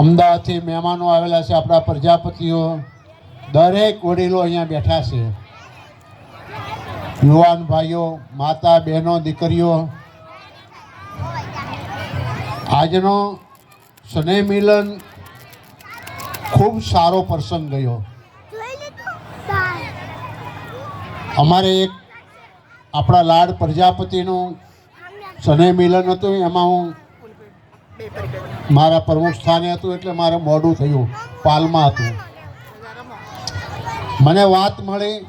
અમદાવાદથી મહેમાનો આવેલા છે આપણા પ્રજાપતિઓ. દરેક વડીલો અહીંયા બેઠા છે. યુવાન ભાઈઓ, માતા, બહેનો, દીકરીઓ. આજનો સ્નેહ મિલન ખૂબ સારો પ્રસંગ ગયો. અમારે એક આપણા લાડ પ્રજાપતિનું સ્નેહ મિલન હતું, એમાં હું મારા પ્રમુખ સ્થાને હતું એટલે મારે મોડું થયું. પાલમાં હતું. મને વાત મળી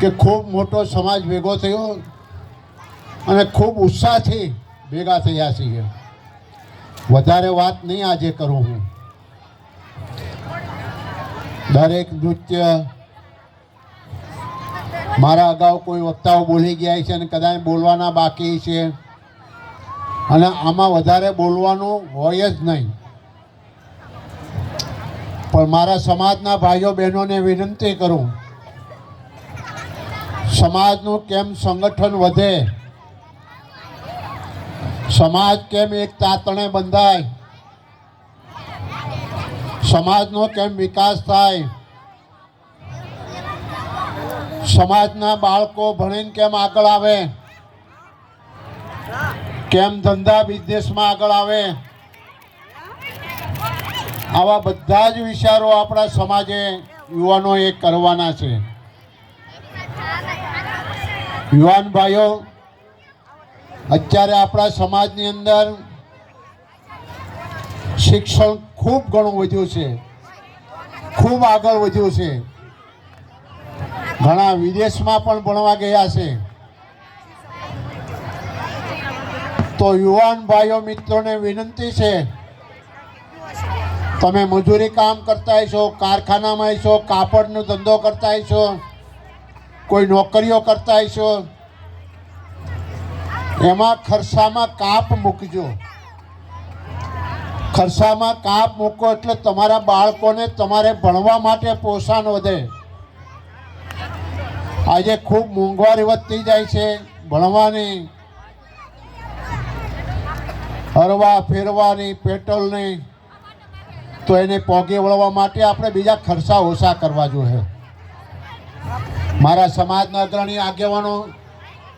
કે ખૂબ મોટો સમાજ ભેગો થયો અને ખૂબ ઉત્સાહથી ભેગા થયા છીએ. વધારે વાત નહીં આજે કરું હું. દરેક નૃત્ય મારા અગાઉ કોઈ વક્તાઓ બોલી ગયા છે અને કદાચ બોલવાના બાકી છે. અને આમાં વધારે બોલવાનું હોય જ નહીં. પણ મારા સમાજના ભાઈઓ બહેનોને વિનંતી કરું. સમાજનું કેમ સંગઠન વધે? સમાજ કેમ એક તાતણે બંધાય? સમાજનો કેમ વિકાસ થાય? સમાજના બાળકો ભણીને કેમ આગળ આવે? કેમ ધંધા બિઝનેસમાં આગળ આવે? આવા બધા જ વિચારો આપણા સમાજે યુવાનોએ કરવાના છે. યુવાન ભાઈઓ, અત્યારે આપણા સમાજની અંદર શિક્ષણ ખૂબ ઘણું વધ્યું છે. ખૂબ આગળ વધ્યું છે. ઘણા વિદેશમાં પણ ભણવા ગયા છે. તો યુવાન ભાઈઓ મિત્રોને વિનંતી છે. તમે મજૂરી કામ કરતા હશો, કારખાનામાં હશો, કાપડનો ધંધો કરતા હશો, કોઈ નોકરીઓ કરતા હશો, એમાં ખર્ચામાં કાપ મૂકજો. ખર્ચામાં કાપ મૂકો એટલે તમારા બાળકોને તમારે ભણવા માટે પોષણ વધે. આજે ખૂબ મોંઘવારી વધતી જાય છે ભણવાની. હરવા ફેરવાની પેટ્રોલની તો એને પોગે વળવા માટે આપણે બીજા ખર્ચા ઓછા કરવા જોઈએ. મારા સમાજના અગ્રણી આગેવાનો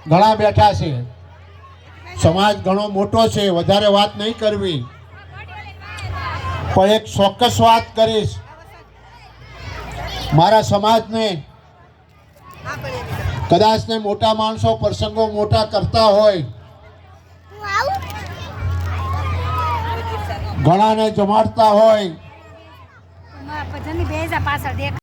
ઘણા બેઠા છે. સમાજ ઘણો મોટો છે, વધારે વાત નહીં કરવી. પણ એક ચોક્કસ વાત કરીશ. મારા સમાજને કદાચ ને મોટા માણસો પ્રસંગો મોટા કરતા હોય ઘણાને જમાડતા હોય. બેજા પાછળ દેખ